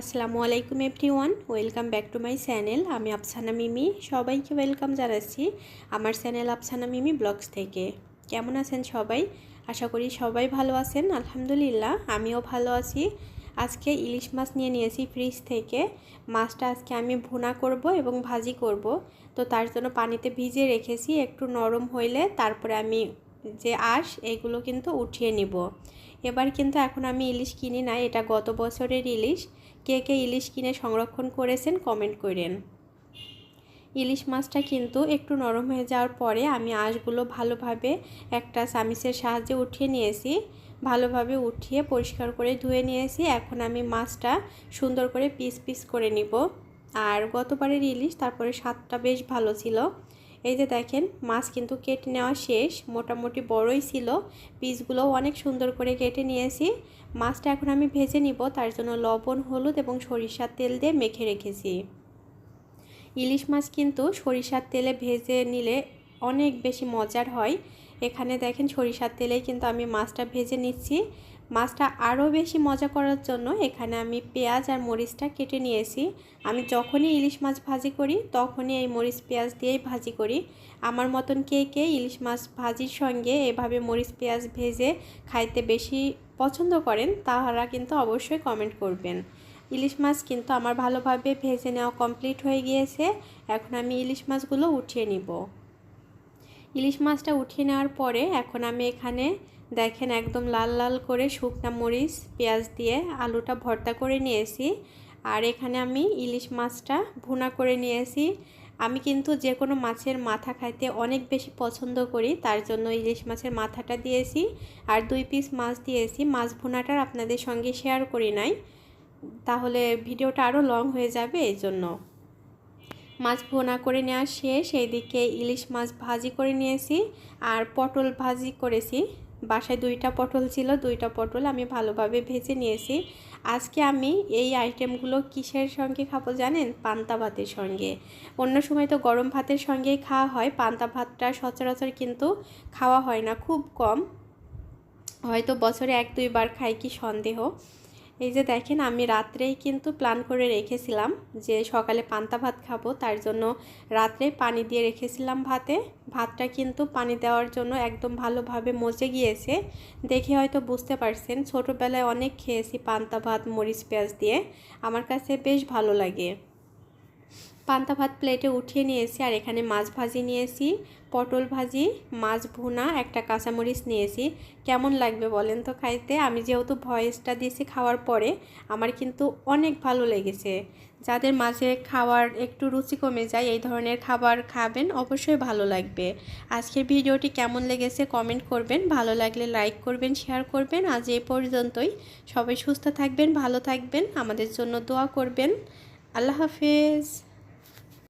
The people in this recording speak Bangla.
আসসালামু আলাইকুম everyone, welcome back to my channel. আমি আফসানা মিমি, সবাইকে ওয়েলকাম জানাচ্ছি আমার চ্যানেল আফসানা মিমি ব্লগস থেকে। কেমন আছেন সবাই? আশা করি সবাই ভালো আছেন, আলহামদুলিল্লাহ, আমিও ভালো আছি। আজকে ইলিশ মাছ নিয়ে নিয়েছি ফ্রিজ থেকে। মাছটা আজকে আমি ভুনা করব এবং ভাজি করব। তো তার জন্য পানিতে ভিজে রেখেছি, একটু নরম হইলে তারপরে আমি যে আঁশ, এগুলো কিন্তু উঠিয়ে নিব। এবার কিন্তু এখন আমি ইলিশ কিনি না এটা গত বছরের ইলিশ। কে কে ইলিশ কিনে সংরক্ষণ করেছেন কমেন্ট করেন। ইলিশ মাছটা কিন্তু একটু নরম হয়ে যাওয়ার পরে আমি আঁশগুলো ভালোভাবে একটা চামিচের সাহায্যে উঠিয়ে নিয়েছি। ভালোভাবে উঠিয়ে পরিষ্কার করে ধুয়ে নিয়েছি। এখন আমি মাছটা সুন্দর করে পিস পিস করে নিব। আর গতবারের ইলিশ তারপরে স্বাদটা বেশ ভালো ছিল। এই যে দেখেন, মাছ কিন্তু কেটে নেওয়া শেষ। মোটামুটি বড়ই ছিল। পিসগুলোও অনেক সুন্দর করে কেটে নিয়েছি। মাছটা এখন আমি ভেজে নিব। তার জন্য লবণ, হলুদ এবং সরিষার তেল দিয়ে মেখে রেখেছি। ইলিশ মাছ কিন্তু সরিষার তেলে ভেজে নিলে অনেক বেশি মজার হয়। এখানে দেখেন, সরিষার তেলেই কিন্তু আমি মাছটা ভেজে নিচ্ছি। মাছটা আরও বেশি মজা করার জন্য এখানে আমি পেঁয়াজ আর মরিচটা কেটে নিয়েছি। আমি যখনই ইলিশ মাছ ভাজি করি, তখনই এই মরিচ পেঁয়াজ দিয়েই ভাজি করি। আমার মতন কে কে ইলিশ মাছ ভাজির সঙ্গে এভাবে মরিচ পেঁয়াজ ভেজে খাইতে বেশি পছন্দ করেন, তাহারা কিন্তু অবশ্যই কমেন্ট করবেন। ইলিশ মাছ কিন্তু আমার ভালোভাবে ভেজে নেওয়া কমপ্লিট হয়ে গিয়েছে। এখন আমি ইলিশ মাছগুলো উঠিয়ে নিব। ইলিশ মাছটা উঠিয়ে নেওয়ার পরে এখন আমি এখানে দেখেন একদম লাল লাল করে শুকনা মরিচ, পেঁয়াজ দিয়ে আলুটা ভর্তা করে নিয়েছি। আর এখানে আমি ইলিশ মাছটা ভুনা করে নিয়েছি। আমি কিন্তু যে কোনো মাছের মাথা খাইতে অনেক বেশি পছন্দ করি, তার জন্য ইলিশ মাছের মাথাটা দিয়েছি। আর দুই পিস মাছ দিয়েছি, মাছ ভুনাটার আপনাদের সঙ্গে শেয়ার করি নাই। তাহলে ভিডিওটা আরও লং হয়ে যাবে এই জন্য মাছ ভোনা করে নেওয়া শেষ, এইদিকে ইলিশ মাছ ভাজি করে নিয়েছি। আর পটল ভাজি করেছি। বাসায় দুইটা পটল ছিল, দুইটা পটল আমি ভালোভাবে ভেজে নিয়েছি। আজকে আমি এই আইটেমগুলো কিসের সঙ্গে খাব জানেন? পান্তা ভাতের সঙ্গে। অন্য সময় তো গরম ভাতের সঙ্গেই খাওয়া হয়, পান্তা ভাতটা সচরাচর কিন্তু খাওয়া হয় না, খুব কম। হয়তো বছরে এক, দুইবার খাই, কি সন্দেহ। এই যে দেখেন, আমি রাত্রেই কিন্তু প্ল্যান করে রেখেছিলাম যে সকালে পান্তা ভাত খাব, তার জন্য রাত্রে পানি দিয়ে রেখেছিলাম ভাতে। ভাতটা কিন্তু পানি দেওয়ার জন্য একদম ভালোভাবে মজে গিয়েছে। দেখে হয়তো বুঝতে পারছেন, ছোটোবেলায় অনেক খেয়েছি পান্তা ভাত, মরিচ পেঁয়াজ দিয়ে। আমার কাছে বেশ ভালো লাগে। পান্তা ভাত প্লেটে উঠিয়ে নিয়েছি আর এখানে মাছ ভাজি নিয়েছি, পটল ভাজি, মাছ ভুনা, একটা কাঁচামরিচ নিয়েছি। কেমন লাগবে বলেন তো খাইতে? আমি যেহেতু ভয়েসটা দিয়েছি খাওয়ার পরে, আমার কিন্তু অনেক ভালো লেগেছে। যাদের মাঝে খাওয়ার একটু রুচি কমে যায়, এই ধরনের খাবার খাবেন, অবশ্যই ভালো লাগবে। আজকের ভিডিওটি কেমন লেগেছে কমেন্ট করবেন, ভালো লাগলে লাইক করবেন, শেয়ার করবেন। আজ এই পর্যন্তই। সবাই সুস্থ থাকবেন, ভালো থাকবেন। আমাদের জন্য দোয়া করবেন। আল্লাহ হাফেজ।